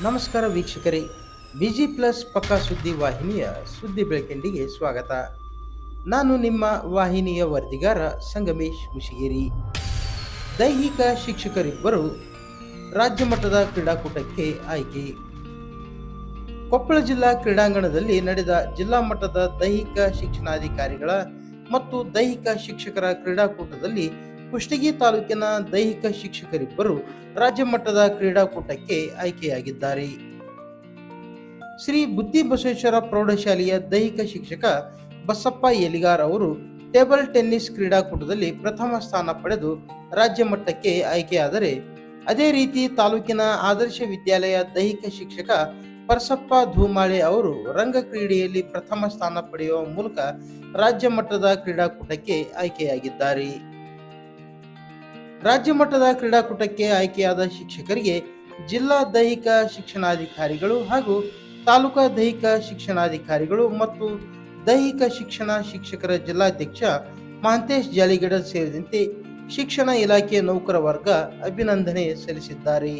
ನಮಸ್ಕಾರ ವೀಕ್ಷಕರೇ. Busy plus ಪಕ್ಕಾ ಸುದ್ದಿ ವಾಹಿನಿಯ ಸುದ್ದಿ ಬೆಳಕಿಂಡಿಗೆ ಸ್ವಾಗತ. ನಾನು ನಿಮ್ಮ ವಾಹಿನಿಯ ವರದಿಗಾರ ಸಂಗಮೇಶ್ ಮುಷಿಗೇರಿ. ದೈಹಿಕ ಶಿಕ್ಷಕರಿಬ್ಬರು ರಾಜ್ಯ ಮಟ್ಟದ ಕ್ರೀಡಾಕೂಟಕ್ಕೆ ಆಯ್ಕೆ. ಕೊಪ್ಪಳ ಜಿಲ್ಲಾ ಕ್ರೀಡಾಂಗಣದಲ್ಲಿ ನಡೆದ ಜಿಲ್ಲಾ ಮಟ್ಟದ ದೈಹಿಕ ಶಿಕ್ಷಣಾಧಿಕಾರಿಗಳ ಮತ್ತು ದೈಹಿಕ ಶಿಕ್ಷಕರ ಕ್ರೀಡಾಕೂಟದಲ್ಲಿ ಕುಷ್ಟಗಿ ತಾಲೂಕಿನ ದೈಹಿಕ ಶಿಕ್ಷಕರಿಬ್ಬರು ರಾಜ್ಯ ಮಟ್ಟದ ಕ್ರೀಡಾಕೂಟಕ್ಕೆ ಆಯ್ಕೆಯಾಗಿದ್ದಾರೆ. ಶ್ರೀ ಬುದ್ಧಿ ಬಸವೇಶ್ವರ ಪ್ರೌಢಶಾಲೆಯ ದೈಹಿಕ ಶಿಕ್ಷಕ ಬಸಪ್ಪ ಎಲಿಗಾರ್ ಅವರು ಟೇಬಲ್ ಟೆನ್ನಿಸ್ ಕ್ರೀಡಾಕೂಟದಲ್ಲಿ ಪ್ರಥಮ ಸ್ಥಾನ ಪಡೆದು ರಾಜ್ಯ ಮಟ್ಟಕ್ಕೆ ಆಯ್ಕೆಯಾದರೆ, ಅದೇ ರೀತಿ ತಾಲೂಕಿನ ಆದರ್ಶ ವಿದ್ಯಾಲಯ ದೈಹಿಕ ಶಿಕ್ಷಕ ಪರಸಪ್ಪ ಧೂಮಾಳೆ ಅವರು ರಂಗ ಕ್ರೀಡೆಯಲ್ಲಿ ಪ್ರಥಮ ಸ್ಥಾನ ಪಡೆಯುವ ಮೂಲಕ ರಾಜ್ಯ ಮಟ್ಟದ ಕ್ರೀಡಾಕೂಟಕ್ಕೆ ಆಯ್ಕೆಯಾಗಿದ್ದಾರೆ. ರಾಜ್ಯ ಮಟ್ಟದ ಕ್ರೀಡಾಕೂಟಕ್ಕೆ ಆಯ್ಕೆಯಾದ ಶಿಕ್ಷಕರಿಗೆ ಜಿಲ್ಲಾ ದೈಹಿಕ ಶಿಕ್ಷಣಾಧಿಕಾರಿಗಳು ಹಾಗೂ ತಾಲೂಕಾ ದೈಹಿಕ ಶಿಕ್ಷಣಾಧಿಕಾರಿಗಳು ಮತ್ತು ದೈಹಿಕ ಶಿಕ್ಷಣ ಶಿಕ್ಷಕರ ಜಿಲ್ಲಾಧ್ಯಕ್ಷ ಮಹಂತೇಶ್ ಜಾಲಿಗಡ ಸೇರಿದಂತೆ ಶಿಕ್ಷಣ ಇಲಾಖೆಯ ನೌಕರ ವರ್ಗ ಅಭಿನಂದನೆ ಸಲ್ಲಿಸಿದ್ದಾರೆ.